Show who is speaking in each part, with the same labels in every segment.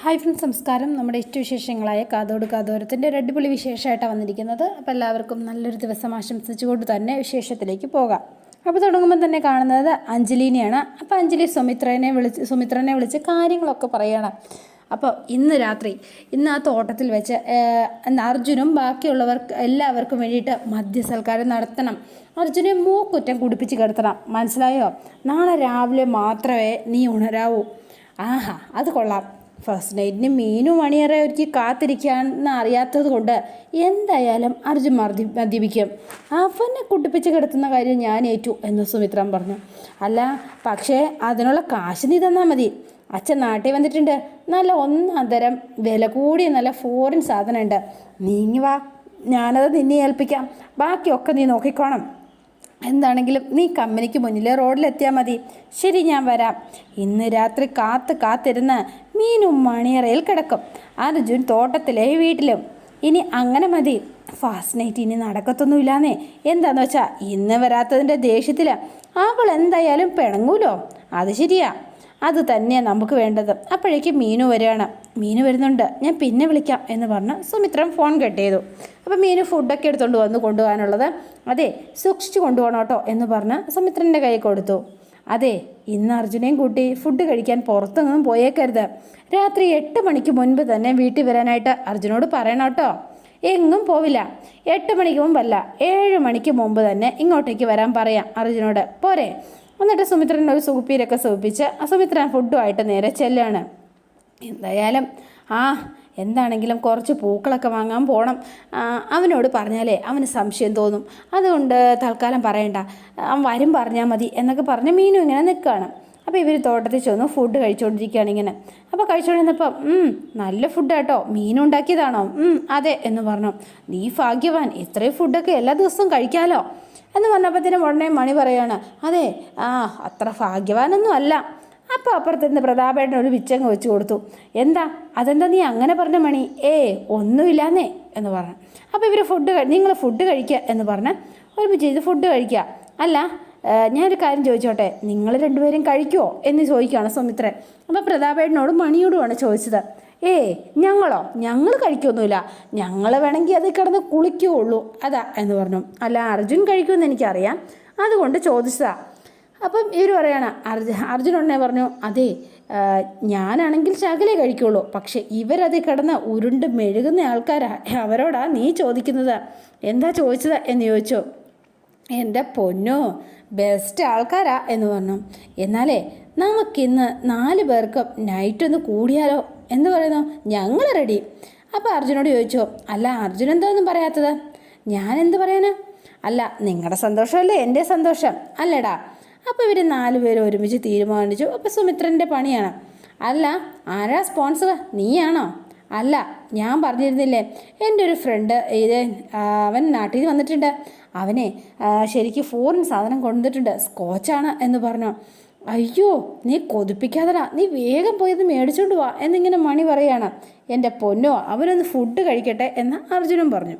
Speaker 1: Hi friends നമസ്കാരം. നമ്മുടെ ഇഷ്ടവിശേഷങ്ങളായ കാതോട് കാതോരത്തിന്റെ ഒരു അടിപൊളി വിശേഷമായിട്ടാണ് വന്നിരിക്കുന്നത്. അപ്പോൾ എല്ലാവർക്കും നല്ലൊരു ദിവസം ആശംസിച്ചുകൊണ്ട് തന്നെ വിശേഷത്തിലേക്ക് പോകാം. അപ്പോൾ തുടങ്ങുമ്പോൾ തന്നെ കാണുന്നത് അഞ്ജലിനെയാണ്. അപ്പോൾ അഞ്ജലി സുമിത്രനെ വിളിച്ച് സുമിത്രനെ വിളിച്ച് കാര്യങ്ങളൊക്കെ പറയണം. അപ്പോൾ ഇന്ന് രാത്രി ഇന്ന് ആ തോട്ടത്തിൽ വെച്ച് അർജുനും ബാക്കിയുള്ളവർക്ക് എല്ലാവർക്കും വേണ്ടിയിട്ട് മദ്യസൽക്കാരം നടത്തണം. അർജുനെ മൂക്കുറ്റം കുടിപ്പിച്ച് കിടത്തണം. മനസ്സിലായോ? നാളെ രാവിലെ മാത്രമേ നീ ഉണരാവൂ. ആഹാ അത് കൊള്ളാം. ഫസ്റ്റ് നൈറ്റിന് മീനും മണിയറെ ഒരുക്കി കാത്തിരിക്കാന്ന് അറിയാത്തത് കൊണ്ട് എന്തായാലും അർജുൻ മർദ്ദി മദ്യപിക്കും. അവനെ കുട്ടിപ്പിച്ച് കിടത്തുന്ന കാര്യം ഞാൻ ഏറ്റു എന്ന് സുമിത്രൻ പറഞ്ഞു. അല്ല പക്ഷേ അതിനുള്ള കാശ് നീ തന്നാൽ മതി. അച്ഛൻ നാട്ടിൽ വന്നിട്ടുണ്ട്. നല്ല ഒന്നാന്തരം തരം വില കൂടിയ നല്ല ഫോറിൻ സാധനമുണ്ട്. നീങ്ങി വാ. ഞാനത് നിന്നെ ഏൽപ്പിക്കാം. ബാക്കിയൊക്കെ നീ നോക്കിക്കോണം. എന്താണെങ്കിലും നീ കമ്പനിക്ക് മുന്നിലെ റോഡിലെത്തിയാൽ മതി. ശരി ഞാൻ വരാം. ഇന്ന് രാത്രി കാത്ത് കാത്തിരുന്ന് മീനും മണിയറയിൽ കിടക്കും. അർജുൻ തോട്ടത്തിലെ വീട്ടിലും. ഇനി അങ്ങനെ മതി. ഫാസ്റ്റ് നൈറ്റ് ഇനി നടക്കത്തൊന്നുമില്ലാന്നേ. എന്താന്ന് വെച്ചാൽ ഇന്ന് വരാത്തതിന്റെ ദേഷ്യത്തിൽ. അവൾ എന്തായാലും പിണങ്ങൂലോ? അത് ശരിയാ. അത് തന്നെയാണ് നമുക്ക് വേണ്ടത്. അപ്പോഴേക്കും മീനു വരികയാണ്. മീനു വരുന്നുണ്ട്. ഞാൻ പിന്നെ വിളിക്കാം എന്ന് പറഞ്ഞ് സുമിത്രൻ ഫോൺ കട്ട് ചെയ്തു. അപ്പോൾ മീനു ഫുഡൊക്കെ എടുത്തുകൊണ്ട് വന്ന് കൊണ്ടുപോകാനുള്ളത്. അതെ സൂക്ഷിച്ചു കൊണ്ടുപോകണം കേട്ടോ എന്ന് പറഞ്ഞ് സുമിത്രന്റെ കൈ കൊടുത്തു. അതെ ഇന്ന് അർജുനെയും കൂട്ടി ഫുഡ് കഴിക്കാൻ പുറത്തൊന്നും പോയേക്കരുത്. രാത്രി എട്ട് മണിക്ക് മുൻപ് തന്നെ വീട്ടിൽ വരാനായിട്ട് അർജുനോട് പറയണം കേട്ടോ. എങ്ങും പോവില്ല. എട്ട് മണിക്ക് മുമ്പല്ല ഏഴ് മണിക്ക് മുമ്പ് തന്നെ ഇങ്ങോട്ടേക്ക് വരാൻ പറയാം അർജുനോട്. പോരെ. എന്നിട്ട് സുമിത്രൻ ഒരു സുകുപ്പീരൊക്കെ സുഖിപ്പിച്ച് സുമിത്രൻ ഫുഡുമായിട്ട് നേരെ ചെല്ലുകയാണ് എന്തായാലും ആ എന്താണെങ്കിലും കുറച്ച് പൂക്കളൊക്കെ വാങ്ങാൻ പോകണം അവനോട് പറഞ്ഞാലേ അവന് സംശയം തോന്നും. അതുകൊണ്ട് തൽക്കാലം പറയണ്ട. അവൻ വരും പറഞ്ഞാൽ മതി എന്നൊക്കെ പറഞ്ഞ് മീനും ഇങ്ങനെ നിൽക്കുകയാണ്. അപ്പോൾ ഇവർ തോട്ടത്തിൽ ചെന്ന് ഫുഡ് കഴിച്ചുകൊണ്ടിരിക്കുകയാണ് ഇങ്ങനെ. അപ്പോൾ കഴിച്ചുകൊണ്ടിരുന്നപ്പം നല്ല ഫുഡ് കേട്ടോ മീനുണ്ടാക്കിയതാണോ അതെ എന്ന് പറഞ്ഞു. നീ ഭാഗ്യവാൻ. ഇത്രയും ഫുഡൊക്കെ എല്ലാ ദിവസവും കഴിക്കാമല്ലോ എന്ന് പറഞ്ഞപ്പോഴത്തേനും ഉടനെ മണി പറയാണ് അതെ ആ അത്ര ഭാഗ്യവാനൊന്നും അല്ല. അപ്പോൾ അപ്പുറത്തുനിന്ന് പ്രതാപേട്ടൻ ഒരു വിച്ചങ്ങ് വെച്ച് കൊടുത്തു. എന്താ? അതെന്താ നീ അങ്ങനെ പറഞ്ഞ മണി? ഏ ഒന്നുമില്ലാന്നേ എന്ന് പറഞ്ഞു. അപ്പോൾ ഇവർ ഫുഡ് നിങ്ങൾ ഫുഡ് കഴിക്കുക എന്ന് പറഞ്ഞ് ഒരുമിച്ച് ഇത് ഫുഡ് കഴിക്കുക അല്ല ഞാനൊരു കാര്യം ചോദിച്ചോട്ടെ? നിങ്ങൾ രണ്ടുപേരും കഴിക്കുമോ എന്ന് ചോദിക്കുകയാണ് സുമിത്രൻ. അപ്പോൾ പ്രതാപേട്ടനോട് മണിയോടുമാണ് ചോദിച്ചത്. ഏ ഞങ്ങളോ? ഞങ്ങൾ കഴിക്കൊന്നുമില്ല. ഞങ്ങൾ വേണമെങ്കിൽ അത് കിടന്ന് കുളിക്കുകയുള്ളൂ അതാ എന്ന് പറഞ്ഞു. അല്ല അർജുൻ കഴിക്കുമെന്ന് എനിക്കറിയാം. അതുകൊണ്ട് ചോദിച്ചതാ. അപ്പം ഇവർ പറയാണ് അർജു അർജുൻ ഉടനെ പറഞ്ഞു അതെ ഞാനാണെങ്കിൽ ശകലേ കഴിക്കുള്ളൂ. പക്ഷെ ഇവരത് കിടന്ന് ഉരുണ്ട് മെഴുകുന്ന ആൾക്കാരാ. അവരോടാ നീ ചോദിക്കുന്നത്? എന്താ ചോദിച്ചത്? എന്ന് ചോദിച്ചു. എന്റെ പൊന്നോ ബെസ്റ്റ് ആൾക്കാരാ എന്ന് പറഞ്ഞു. എന്നാലേ നമുക്കിന്ന് നാല് പേർക്കും നൈറ്റ് ഒന്ന് കൂടിയാലോ? എന്ന് പറയുന്നു. ഞങ്ങൾ റെഡി അപ്പോൾ അർജുനോട് ചോദിച്ചു. അല്ല അർജുൻ എന്താണെന്നും പറയാത്തത്? ഞാൻ എന്ത് പറയാനാ? അല്ല നിങ്ങളുടെ സന്തോഷമല്ലേ എന്റെ സന്തോഷം? അല്ലേടാ അപ്പോൾ ഇവർ നാല് പേരും ഒരുമിച്ച് തീരുമാനിച്ചു. അപ്പോൾ സുമിത്രന്റെ പണിയാണ്. അല്ല ആരാ സ്പോൺസർ നീയാണോ? അല്ല ഞാൻ പറഞ്ഞിരുന്നില്ലേ എന്റെ ഒരു ഫ്രണ്ട് ഇത് അവൻ നാട്ടിൽ വന്നിട്ടുണ്ട്. അവനെ ശരിക്കും ഫോറിൻ സാധനം കൊണ്ടുവന്നിട്ടുണ്ട്. സ്കോച്ചാണ് എന്ന് പറഞ്ഞു. അയ്യോ നീ കൊതിപ്പിക്കാതടാ. നീ വേഗം പോയത് മേടിച്ചോണ്ട് വാ എന്നിങ്ങനെ മണി പറയാണ് എന്റെ പൊന്നോ അവനൊന്ന് ഫുഡ് കഴിക്കട്ടെ എന്ന് അർജുനും പറഞ്ഞു.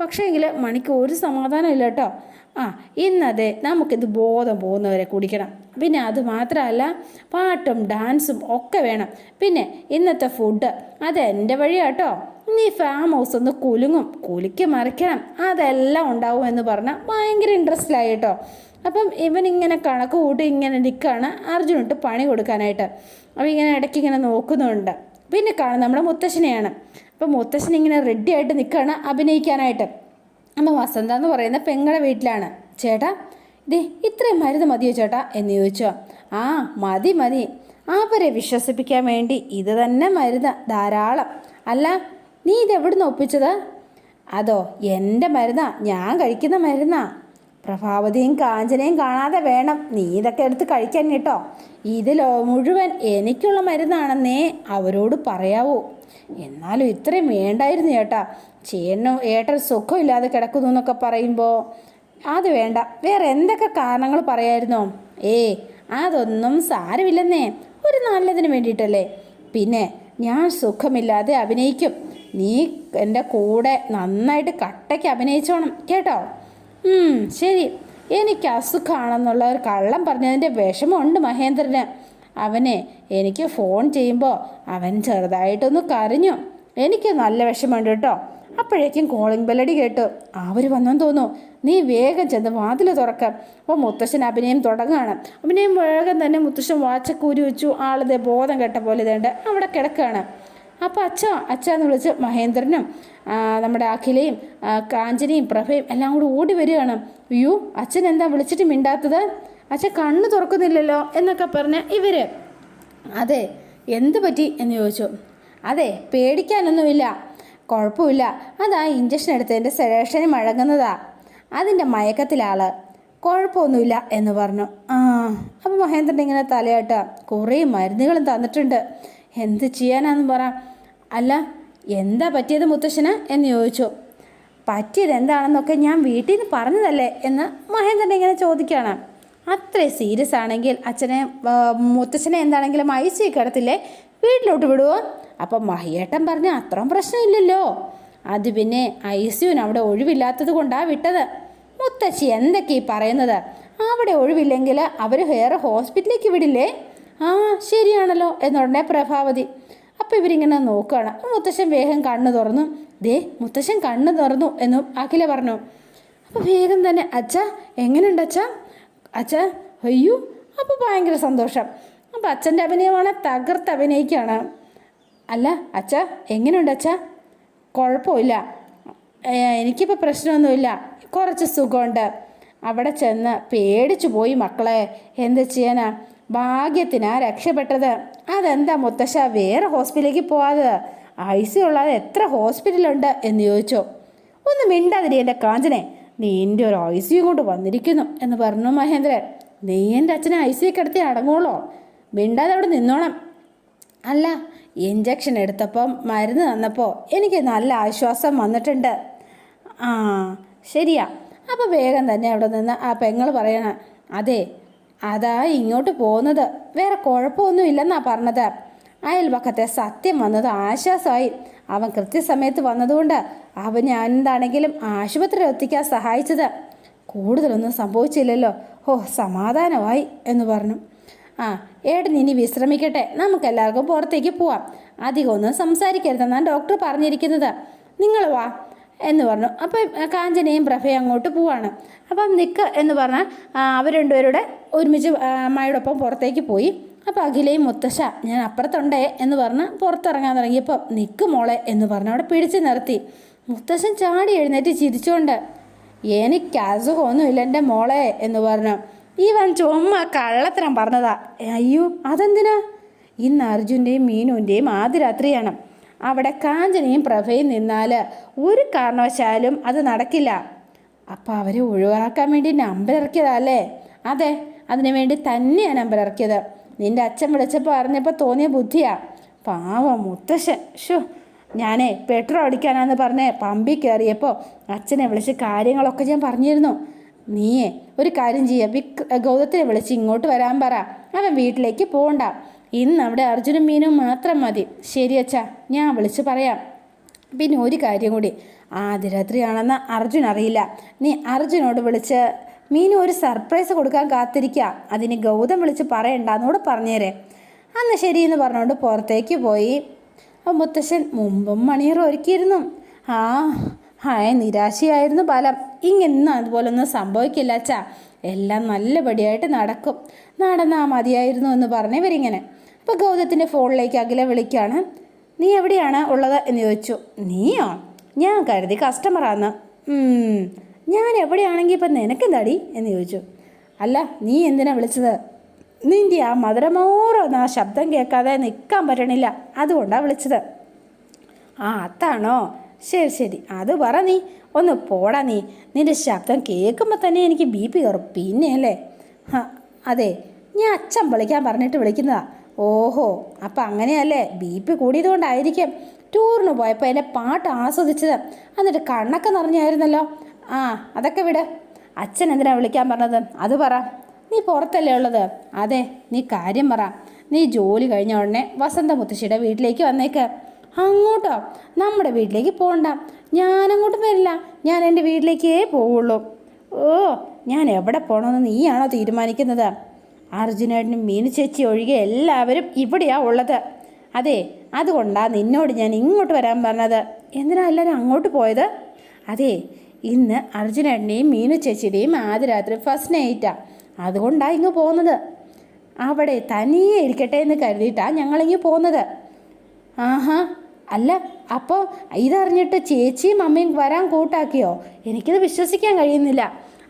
Speaker 1: പക്ഷേ എങ്കിൽ മണിക്ക് ഒരു സമാധാനം ഇല്ല കേട്ടോ. ആ ഇന്നതെ നമുക്കിത് ബോധം പോകുന്നവരെ കുടിക്കണം. പിന്നെ അത് മാത്രമല്ല പാട്ടും ഡാൻസും ഒക്കെ വേണം. പിന്നെ ഇന്നത്തെ ഫുഡ് അത് എന്റെ വഴിയാട്ടോ നീ ഫാം ഹൗസ് ഒന്ന് കുലുങ്ങും കുലുക്കി മറിക്കണം. അതെല്ലാം ഉണ്ടാവും എന്ന് പറഞ്ഞാൽ ഭയങ്കര ഇൻട്രസ്റ്റിലായി കേട്ടോ അപ്പം ഇവൻ ഇങ്ങനെ കണക്ക് കൂട്ടി ഇങ്ങനെ നിൽക്കുകയാണ് അർജുനിട്ട് പണി കൊടുക്കാനായിട്ട്. അപ്പോൾ ഇങ്ങനെ ഇടയ്ക്ക് ഇങ്ങനെ നോക്കുന്നുണ്ട്. പിന്നെ കാണും നമ്മുടെ മുത്തശ്ശനെയാണ്. അപ്പം മുത്തശ്ശൻ ഇങ്ങനെ റെഡി ആയിട്ട് നിൽക്കുകയാണ് അഭിനയിക്കാനായിട്ട്. അമ്മ വസന്ത എന്ന് പറയുന്ന പെങ്ങളുടെ വീട്ടിലാണ്. ചേട്ടാ ദേ ഇത്രയും മരുന്ന് മതിയോ ചേട്ടാ? എന്ന് ചോദിച്ചു. ആ മതി മതി. അവരെ വിശ്വസിപ്പിക്കാൻ വേണ്ടി ഇത് തന്നെ മരുന്ന് ധാരാളം. അല്ല നീ ഇതെവിടുന്ന് ഒപ്പിച്ചത്? അതോ എന്റെ മരുന്നാ? ഞാൻ കഴിക്കുന്ന മരുന്നാ? പ്രഭാവതിയും കാഞ്ചനയും കാണാതെ വേണം. നീ ഇതൊക്കെ എടുത്ത് കഴിക്കാൻ കേട്ടോ. ഇതിലോ മുഴുവൻ എനിക്കുള്ള മരുന്നാണെന്നേ അവരോട് പറയാവൂ. എന്നാലും ഇത്രയും വേണ്ടായിരുന്നു ചേട്ടാ. ചേട്ടനും ഏട്ടൻ സുഖമില്ലാതെ കിടക്കുന്നു എന്നൊക്കെ പറയുമ്പോൾ അത് വേണ്ട. വേറെ എന്തൊക്കെ കാരണങ്ങൾ പറയായിരുന്നോ? ഏ അതൊന്നും സാരമില്ലെന്നേ. ഒരു നല്ലതിന് വേണ്ടിയിട്ടല്ലേ? പിന്നെ ഞാൻ സുഖമില്ലാതെ അഭിനയിക്കും. നീ എന്റെ കൂടെ നന്നായിട്ട് കട്ടയ്ക്ക് അഭിനയിച്ചോണം. കേട്ടോ? ശരി. എനിക്ക് അസുഖമാണെന്നുള്ള ഒരു കള്ളം പറഞ്ഞതിന്റെ വിഷമമുണ്ട് മഹേന്ദ്രന്. അവനെ എനിക്ക് ഫോൺ ചെയ്യുമ്പോൾ അവൻ ചെറുതായിട്ടൊന്ന് കരഞ്ഞു. എനിക്ക് നല്ല വിഷമമുണ്ട് കേട്ടോ. അപ്പോഴേക്കും കോളിംഗ് ബെല്ലടി കേട്ടു. അവർ വന്നെന്ന് തോന്നുന്നു. നീ വേഗം ചെന്ന് വാതിൽ തുറക്കാം. അപ്പോൾ മുത്തശ്ശൻ അഭിനയം തുടങ്ങുകയാണ്. അഭിനയം വേഗം തന്നെ മുത്തശ്ശൻ വാച്ചക്കൂരി വെച്ചു. ആളിതെ ബോധം കെട്ട പോലെ ഇതേണ്ട. അവിടെ കിടക്കുകയാണ്. അപ്പോൾ അച്ഛ അച്ഛ എന്ന് വിളിച്ച് മഹേന്ദ്രനും നമ്മുടെ അഖിലയും കാഞ്ചനയും പ്രഭയും എല്ലാം കൂടി ഓടി വരികയാണ്. അയ്യോ അച്ഛൻ എന്താ വിളിച്ചിട്ട് മിണ്ടാത്തത്? അച്ഛൻ കണ്ണ് തുറക്കുന്നില്ലല്ലോ എന്നൊക്കെ പറഞ്ഞ് ഇവർ അതെ എന്ത് പറ്റി? എന്ന് ചോദിച്ചു. അതെ പേടിക്കാനൊന്നുമില്ല കുഴപ്പമില്ല. അതാ ഇഞ്ചക്ഷൻ എടുത്തതിന്റെ സെലക്ഷന് മഴങ്ങുന്നതാ അതിന്റെ മയക്കത്തിലാൾ. കുഴപ്പമൊന്നുമില്ല എന്ന് പറഞ്ഞു. ആ അപ്പോൾ മഹേന്ദ്രൻ ഇങ്ങനെ തലയാട്ട. കുറേ മരുന്നുകളും തന്നിട്ടുണ്ട്. എന്ത് ചെയ്യാനാന്ന് പറ. അല്ല എന്താ പറ്റിയത് മുത്തശ്ശന്? എന്ന് ചോദിച്ചു. പറ്റിയത് എന്താണെന്നൊക്കെ ഞാൻ വീട്ടിൽ നിന്ന് പറഞ്ഞതല്ലേ? എന്ന് മഹേന്ദ്രൻ ഇങ്ങനെ ചോദിക്കുകയാണ്. അത്രേ സീരിയസ് ആണെങ്കിൽ അച്ഛനെ മുത്തച്ഛനെ എന്താണെങ്കിലും ഐ സി കിടത്തില്ലേ? വീട്ടിലോട്ട് വിടുവോ? അപ്പം മഹിയേട്ടൻ പറഞ്ഞ അത്രയും പ്രശ്നമില്ലല്ലോ. അത് പിന്നെ ഐ സിയുന് അവിടെ ഒഴിവില്ലാത്തത് കൊണ്ടാണ് വിട്ടത്. മുത്തശ്ശി എന്തൊക്കെ ഈ പറയുന്നത്? അവിടെ ഒഴിവില്ലെങ്കിൽ അവർ വേറെ ഹോസ്പിറ്റലിലേക്ക് വിടില്ലേ? ആ ശരിയാണല്ലോ എന്നുടനെ പ്രഭാവതി. അപ്പോൾ ഇവരിങ്ങനെ നോക്കുകയാണ് മുത്തശ്ശൻ വേഗം കണ്ണ് തുറന്നു. ദേ മുത്തശ്ശൻ കണ്ണ് തുറന്നു എന്നും അഖില പറഞ്ഞു. അപ്പോൾ വേഗം തന്നെ അച്ഛ എങ്ങനെയുണ്ട് അച്ഛ? അച്ഛ അയ്യോ അപ്പോൾ ഭയങ്കര സന്തോഷം. അപ്പോൾ അച്ഛന്റെ അഭിനയമാണ് തകർത്ത് അഭിനയിക്കുകയാണ്. അല്ല അച്ഛ എങ്ങനെയുണ്ട് അച്ഛ? കുഴപ്പമില്ല. എനിക്കിപ്പോൾ പ്രശ്നമൊന്നുമില്ല. കുറച്ച് സുഖമുണ്ട്. അവിടെ ചെന്ന് പേടിച്ചു പോയി മക്കളെ. എന്ത് ചെയ്യാനാ? ഭാഗ്യത്തിനാ രക്ഷപ്പെട്ടത്. അതെന്താ മുത്തശ്ശ വേറെ ഹോസ്പിറ്റലിലേക്ക് പോവാതെ? ഐ സി ഉള്ളത് എത്ര ഹോസ്പിറ്റലുണ്ട് എന്ന് ചോദിച്ചു. ഒന്ന് മിണ്ടാതിരി എന്റെ കാഞ്ചനെ. നീ എന്റെ ഒരു ഐ സി കൊണ്ട് വന്നിരിക്കുന്നു എന്ന് പറഞ്ഞു മഹേന്ദ്രൻ. നീ എന്റെ അച്ഛനെ ഐ സി കിടത്തി അടങ്ങോളോ മിണ്ടാതെ അവിടെ നിന്നോണം. അല്ല ഇഞ്ചക്ഷൻ എടുത്തപ്പം മരുന്ന് തന്നപ്പോൾ എനിക്ക് നല്ല ആശ്വാസം വന്നിട്ടുണ്ട്. ആ ശരിയാ. അപ്പോൾ വേഗം തന്നെ അവിടെ നിന്ന് ആ പെങ്ങൾ പറയണം. അതെ അതാ ഇങ്ങോട്ട് പോകുന്നത്. വേറെ കുഴപ്പമൊന്നും ഇല്ലെന്നാ പറഞ്ഞത്. അയൽപക്കത്തെ സത്യം വന്നത് ആശ്വാസമായി. അവൻ കൃത്യസമയത്ത് വന്നതുകൊണ്ട് അവൻ ഞാൻ എന്താണെങ്കിലും ആശുപത്രി എത്തിക്കാൻ സഹായിച്ചത്. കൂടുതലൊന്നും സംഭവിച്ചില്ലല്ലോ. ഓ സമാധാനമായി എന്ന് പറഞ്ഞു. ആ ഏട്ടൻ ഇനി വിശ്രമിക്കട്ടെ. നമുക്കെല്ലാവർക്കും പുറത്തേക്ക് പോവാം. അധികം ഒന്നും സംസാരിക്കരുതെന്നാണ് ഡോക്ടർ പറഞ്ഞിരിക്കുന്നത്. നിങ്ങൾ വാ. എന്ന് പറഞ്ഞു. അപ്പം കാഞ്ചനയും പ്രഭയും അങ്ങോട്ട് പോവാണ്. അപ്പം നിക്ക് എന്ന് പറഞ്ഞാൽ അവർ രണ്ടുപേരുടെ ഒരുമിച്ച് അമ്മായിയോടൊപ്പം പുറത്തേക്ക് പോയി. അപ്പോൾ അഖിലയും മുത്തശ്ശ ഞാൻ അപ്പുറത്തുണ്ടേ എന്ന് പറഞ്ഞ് പുറത്തിറങ്ങാൻ തുടങ്ങിയപ്പോൾ നിക്ക് മോളെ എന്ന് പറഞ്ഞ് അവിടെ പിടിച്ച് നിർത്തി. മുത്തശ്ശൻ ചാടി എഴുന്നേറ്റ് ചിരിച്ചുകൊണ്ട് എനിക്ക് അസുഖമൊന്നുമില്ല എന്റെ മോളെ എന്ന് പറഞ്ഞു. ഇവൻ ചുമ്മാ കള്ളത്തരം പറഞ്ഞതാ. അയ്യോ അതെന്തിനാ? ഇന്ന് അർജുന്റെയും മീനുവിന്റെയും ആദ്യ രാത്രിയാണ് അവിടെ കാഞ്ചനയും പ്രഭയും നിന്നാൽ ഒരു കാരണവശാലും അത് നടക്കില്ല. അപ്പം അവരെ ഒഴിവാക്കാൻ വേണ്ടി നമ്പർ ഇറക്കിയതല്ലേ അതെ അതിനു വേണ്ടി തന്നെയാണ് നമ്പർ ഇറക്കിയത്. നിന്റെ അച്ഛൻ വിളിച്ചപ്പോൾ അറിഞ്ഞപ്പോൾ തോന്നിയ ബുദ്ധിയാ. പാവം മുത്തശ്ശൻ. ഷോ ഞാനേ പെട്രോൾ അടിക്കാനാന്ന് പറഞ്ഞേ പമ്പി കയറിയപ്പോൾ അച്ഛനെ വിളിച്ച് കാര്യങ്ങളൊക്കെ ഞാൻ പറഞ്ഞിരുന്നു. നീയേ ഒരു കാര്യം ചെയ്യാം. വിക് ഗൗതത്തിനെ വിളിച്ച് ഇങ്ങോട്ട് വരാൻ പറ. അവൻ വീട്ടിലേക്ക് പോകണ്ട ഇന്ന് അവിടെ അർജുനും മീനും മാത്രം മതി. ശരി അച്ഛാ ഞാൻ വിളിച്ച് പറയാം. പിന്നെ ഒരു കാര്യം കൂടി. ആദ്യ രാത്രിയാണെന്ന് അർജുൻ അറിയില്ല. നീ അർജുനോട് വിളിച്ച് മീനു ഒരു സർപ്രൈസ് കൊടുക്കാൻ കാത്തിരിക്കുക അതിന് ഗൗതം വിളിച്ച് പറയണ്ടെന്നോട് പറഞ്ഞേരെ. അന്ന് ശരിയെന്ന് പറഞ്ഞുകൊണ്ട് പുറത്തേക്ക് പോയി. അപ്പം മുത്തശ്ശൻ മുമ്പും മണിയർ ഒരുക്കിയിരുന്നു. ആ ഹായ നിരാശയായിരുന്നു ഫലം ഇങ്ങനെ അതുപോലൊന്നും സംഭവിക്കില്ല അച്ഛാ. എല്ലാം നല്ലപടിയായിട്ട് നടക്കും. നടന്നാൽ മതിയായിരുന്നു എന്ന് പറഞ്ഞവരിങ്ങനെ അപ്പോൾ ഗൗതത്തിന്റെ ഫോണിലേക്ക് അഖില വിളിക്കുകയാണ് നീ എവിടെയാണ് ഉള്ളത്? എന്ന് ചോദിച്ചു. നീയോ? ഞാൻ കരുതി കസ്റ്റമറാന്ന് ഞാൻ എവിടെയാണെങ്കിൽ ഇപ്പം നിനക്കെന്താടി? എന്ന് ചോദിച്ചു. അല്ല നീ എന്തിനാ വിളിച്ചത്? നിന്റെ ആ മധുരമോറൊന്ന് ആ ശബ്ദം കേൾക്കാതെ നിൽക്കാൻ പറ്റണില്ല. അതുകൊണ്ടാണ് വിളിച്ചത്. ആ അതാണോ ശരി ശരി. അത് പറ നീ. ഒന്ന് പോടാ നീ. നിന്റെ ശബ്ദം കേൾക്കുമ്പോൾ തന്നെ എനിക്ക് ബി പി കയറും പിന്നെ അല്ലേ? ഹാ അതെ. ഞാൻ അച്ഛൻ വിളിക്കാൻ പറഞ്ഞിട്ട് വിളിക്കുന്നതാ. ഓഹോ അപ്പം അങ്ങനെയല്ലേ? ബി പി കൂടിയതുകൊണ്ടായിരിക്കും. ടൂറിന് പോയപ്പോൾ എന്റെ പാട്ട് ആസ്വദിച്ചത്. എന്നിട്ട് കണ്ണൊക്കെ നിറഞ്ഞായിരുന്നല്ലോ. ആ അതൊക്കെ വിട്. അച്ഛൻ എന്തിനാ വിളിക്കാൻ പറഞ്ഞത്? അത് പറ. നീ പുറത്തല്ലേ ഉള്ളത്? അതെ നീ കാര്യം പറ. നീ ജോലി കഴിഞ്ഞ ഉടനെ വസന്ത മുത്തശ്ശിയുടെ വീട്ടിലേക്ക് വന്നേക്ക്. അങ്ങോട്ടോ? നമ്മുടെ വീട്ടിലേക്ക് പോകണ്ട ഞാനങ്ങോട്ടും വരില്ല. ഞാൻ എന്റെ വീട്ടിലേക്കേ പോവുള്ളൂ. ഓ ഞാൻ എവിടെ പോകണമെന്ന് നീയാണോ തീരുമാനിക്കുന്നത്? അർജുനേട്ടനും മീനു ചേച്ചി ഒഴികെ എല്ലാവരും ഇവിടെയാ ഉള്ളത്. അതെ അതുകൊണ്ടാണ് നിന്നോട് ഞാൻ ഇങ്ങോട്ട് വരാൻ പറഞ്ഞത്. എന്തിനാ എല്ലാവരും അങ്ങോട്ട് പോയത്? അതെ ഇന്ന് അർജുനേട്ടന്റെയും മീനു ചേച്ചിയുടെയും ആദ്യ രാത്രി ഫസ്റ്റ് നൈറ്റാ അതുകൊണ്ടാണ് ഇങ്ങ് പോകുന്നത് അവിടെ തനിയെ ഇരിക്കട്ടെ എന്ന് കരുതിയിട്ടാണ് ഞങ്ങളിങ്ങ് പോകുന്നത് ആഹാ അല്ല അപ്പോൾ ഇതറിഞ്ഞിട്ട് ചേച്ചിയും അമ്മയും വരാൻ കൂട്ടാക്കിയോ? എനിക്കിത് വിശ്വസിക്കാൻ കഴിയുന്നില്ല.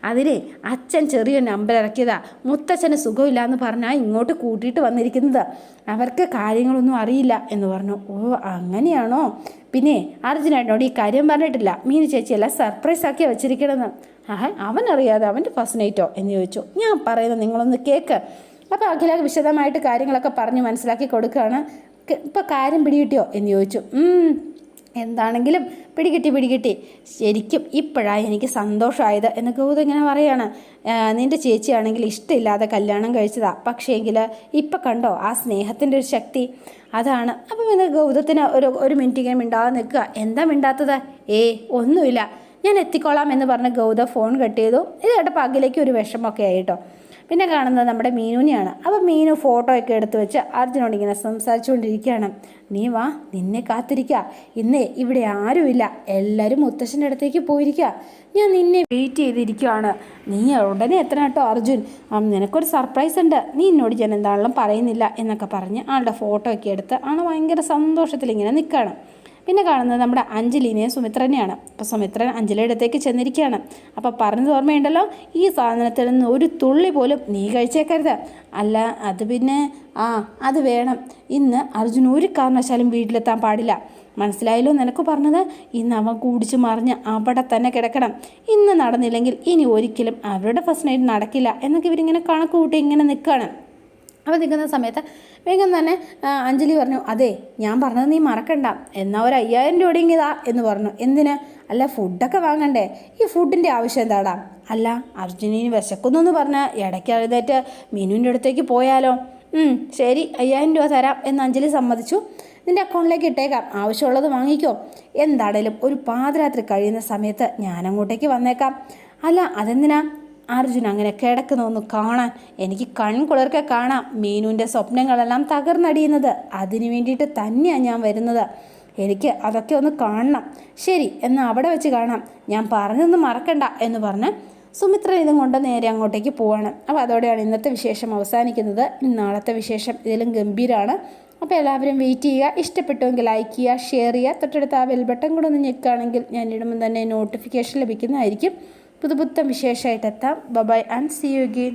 Speaker 1: അതിന് അച്ഛൻ ചെറിയൊരു നമ്പർ ഇറക്കിയതാ. മുത്തച്ഛന് സുഖമില്ല എന്ന് പറഞ്ഞാൽ ഇങ്ങോട്ട് കൂട്ടിയിട്ട് വന്നിരിക്കുന്നത്. അവർക്ക് കാര്യങ്ങളൊന്നും അറിയില്ല എന്ന് പറഞ്ഞു. ഓ അങ്ങനെയാണോ? പിന്നെ അർജുനേട്ടനോട് ഈ കാര്യം പറഞ്ഞിട്ടില്ല. മീനു ചേച്ചിയെല്ലാം സർപ്രൈസ് ആക്കി വെച്ചിരിക്കണമെന്ന് ആഹ് അവനറിയാതെ അവന്റെ ഫസ്റ്റ് നൈറ്റോ എന്ന് ചോദിച്ചു. ഞാൻ പറയുന്നത് നിങ്ങളൊന്ന് കേക്ക്. അപ്പോൾ അഖില വിശദമായിട്ട് കാര്യങ്ങളൊക്കെ പറഞ്ഞ് മനസ്സിലാക്കി കൊടുക്കുകയാണ്. ഇപ്പം കാര്യം പിടികിട്ടിയോ എന്ന് ചോദിച്ചു. "ഉം, എന്താണെങ്കിലും പിടികിട്ടി പിടികിട്ടി. ശരിക്കും ഇപ്പോഴാണ് എനിക്ക് സന്തോഷമായത് എന്ന് ഗൗതം ഇങ്ങനെ പറയാണ്. നിന്റെ ചേച്ചിയാണെങ്കിൽ ഇഷ്ടമില്ലാതെ കല്യാണം കഴിച്ചതാ. പക്ഷേ എങ്കിൽ ഇപ്പം കണ്ടോ ആ സ്നേഹത്തിന്റെ ഒരു ശക്തി? അതാണ്. അപ്പം പിന്നെ ഗൗതത്തിന് ഒരു ഒരു മിനിറ്റ് ഇങ്ങനെ മിണ്ടാതെ നിൽക്കുക. എന്താ മിണ്ടാത്തത്? ഏ ഒന്നുമില്ല. ഞാൻ എത്തിക്കോളാം എന്ന് പറഞ്ഞ് ഗൗത ഫോൺ കട്ട് ചെയ്തു. ഇത് കേട്ടപ്പോൾ അകിലേക്ക് ഒരു വിഷമമൊക്കെ ആയിട്ടോ പിന്നെ കാണുന്നത് നമ്മുടെ മീനുവിനെയാണ്. അപ്പോൾ മീനു ഫോട്ടോ ഒക്കെ എടുത്തു വെച്ച് അർജുനോട് ഇങ്ങനെ സംസാരിച്ചുകൊണ്ടിരിക്കുകയാണ്. നീ വാ നിന്നെ കാത്തിരിക്കുക ഇന്ന് ഇവിടെ ആരുമില്ല. എല്ലാവരും മുത്തശ്ശന്റെ അടുത്തേക്ക് പോയിരിക്കുക ഞാൻ നിന്നെ വെയിറ്റ് ചെയ്തിരിക്കുകയാണ് നീ ഉടനെ എത്തണം കേട്ടോ അർജുൻ. നിനക്കൊരു സർപ്രൈസ് ഉണ്ട്. നീ എന്നോട് ഞാൻ എന്താണെങ്കിലും പറയുന്നില്ല എന്നൊക്കെ പറഞ്ഞ് ആളുടെ ഫോട്ടോ ഒക്കെ എടുത്ത് ആൾ ഭയങ്കര സന്തോഷത്തിൽ ഇങ്ങനെ നിൽക്കുകയാണ് പിന്നെ കാണുന്നത് നമ്മുടെ അഞ്ജലിനെയും സുമിത്രനെയാണ്. അപ്പോൾ സുമിത്രൻ അഞ്ജലിയുടെ അടുത്തേക്ക് ചെന്നിരിക്കുകയാണ്. അപ്പോൾ പറഞ്ഞത് ഓർമ്മയുണ്ടല്ലോ? ഈ സാധനത്തിൽ നിന്ന് ഒരു തുള്ളി പോലും നീ കഴിച്ചേക്കരുത്. അല്ല അത് പിന്നെ ആ അത് വേണം. ഇന്ന് അർജുൻ ഒരു കാരണവശാലും വീട്ടിലെത്താൻ പാടില്ല. മനസ്സിലായല്ലോ നിനക്ക് പറഞ്ഞത്? ഇന്ന് അവൻ കുടിച്ച് മറിഞ്ഞ് അവിടെ തന്നെ കിടക്കണം. ഇന്ന് നടന്നില്ലെങ്കിൽ ഇനി ഒരിക്കലും അവരുടെ ഫസ്റ്റ് നൈറ്റ് നടക്കില്ല എന്നൊക്കെ ഇവരിങ്ങനെ കണക്ക് കൂട്ടി ഇങ്ങനെ നിൽക്കുകയാണ്. അപ്പോൾ നിൽക്കുന്ന സമയത്ത് വേഗം തന്നെ അഞ്ജലി പറഞ്ഞു അതെ ഞാൻ പറഞ്ഞത് നീ മറക്കണ്ട. എന്നാൽ ഒരു അയ്യായിരം രൂപയെങ്കിൽ ഇതാ എന്ന് പറഞ്ഞു. എന്തിന്? അല്ല ഫുഡൊക്കെ വാങ്ങണ്ടേ. ഈ ഫുഡിന്റെ ആവശ്യം എന്താടാ? അല്ല അർജുനീന് വിശക്കുന്നു എന്ന് പറഞ്ഞാൽ ഇടയ്ക്ക് എഴുതേറ്റ് മീനുവിന്റെ അടുത്തേക്ക് പോയാലോ. ശരി അയ്യായിരം രൂപ തരാം എന്ന് അഞ്ജലി സമ്മതിച്ചു. നിന്റെ അക്കൗണ്ടിലേക്ക് ഇട്ടേക്കാം. ആവശ്യമുള്ളത് വാങ്ങിക്കോ. എന്താണേലും ഒരു പാതിരാത്രി കഴിയുന്ന സമയത്ത് ഞാൻ അങ്ങോട്ടേക്ക് വന്നേക്കാം. അല്ല അതെന്തിനാ? അർജുൻ അങ്ങനെ കിടക്കുന്നൊന്ന് കാണാൻ എനിക്ക് കൺകുളിർക്കെ കാണാം. മീനുവിന്റെ സ്വപ്നങ്ങളെല്ലാം തകർന്നടിയുന്നത്. അതിനു വേണ്ടിയിട്ട് തന്നെയാണ് ഞാൻ വരുന്നത്. എനിക്ക് അതൊക്കെ ഒന്ന് കാണണം. ശരി എന്നാൽ അവിടെ വെച്ച് കാണാം. ഞാൻ പറഞ്ഞതൊന്നും മറക്കണ്ട എന്ന് പറഞ്ഞ് സുമിത്ര ഇതും കൊണ്ട് നേരെ അങ്ങോട്ടേക്ക് പോവാണ്. അപ്പോൾ അതോടെയാണ് ഇന്നത്തെ വിശേഷം അവസാനിക്കുന്നത്. നാളത്തെ വിശേഷം ഇതിലും ഗംഭീരമാണ് അപ്പോൾ എല്ലാവരും വെയിറ്റ് ചെയ്യുക. ഇഷ്ടപ്പെട്ടുവെങ്കിൽ ലൈക്ക് ചെയ്യുക ഷെയർ ചെയ്യുക. തൊട്ടടുത്ത് ആ ബെൽ ബട്ടൺ കൂടെ ഒന്ന് ഞെക്കുകയാണെങ്കിൽ ഞാൻ ഇടുമ്പോൾ തന്നെ നോട്ടിഫിക്കേഷൻ ലഭിക്കുന്നതായിരിക്കും. പുതുപുത്തൻ വിശേഷമായിട്ട് എത്താം bye and see you again